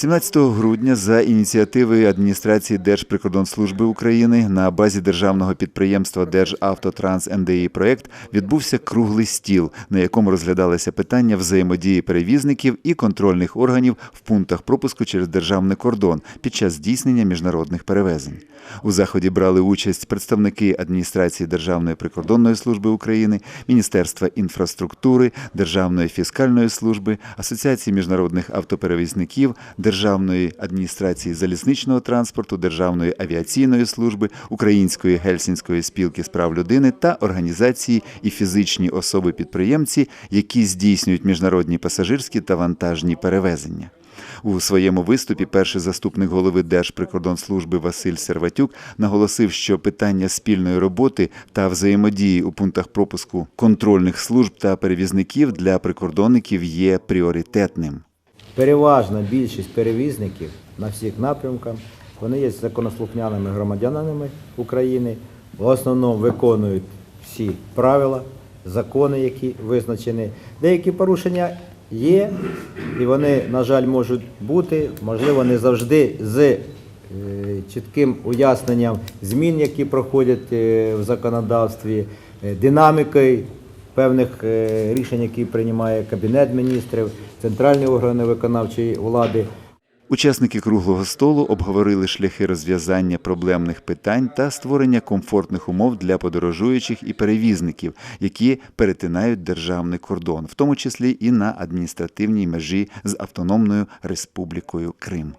17 грудня за ініціативи адміністрації Держприкордонслужби України на базі державного підприємства Державтотранс НДІ проект відбувся круглий стіл, на якому розглядалися питання взаємодії перевізників і контрольних органів в пунктах пропуску через державний кордон під час здійснення міжнародних перевезень. У заході брали участь представники адміністрації Державної прикордонної служби України, Міністерства інфраструктури, Державної фіскальної служби, Асоціації міжнародних автоперевізників, Державної адміністрації залізничного транспорту, Державної авіаційної служби, Української гельсінської спілки з прав людини та організації і фізичні особи-підприємці, які здійснюють міжнародні пасажирські та вантажні перевезення. У своєму виступі перший заступник голови Держприкордонслужби Василь Серватюк наголосив, що питання спільної роботи та взаємодії у пунктах пропуску контрольних служб та перевізників для прикордонників є пріоритетним. Переважна більшість перевізників на всіх напрямках вони є законослухняними громадянами України, в основному виконують всі правила, закони, які визначені. Деякі порушення є, і вони, на жаль, можуть бути, можливо, не завжди з е, чітким уясненням змін, які проходять е, в законодавстві, е, динамікою певних е, рішень, які приймає Кабінет міністрів, центральні органи виконавчої влади. Учасники круглого столу обговорили шляхи розв'язання проблемних питань та створення комфортних умов для подорожуючих і перевізників, які перетинають державний кордон, в тому числі і на адміністративній межі з Автономною Республікою Крим.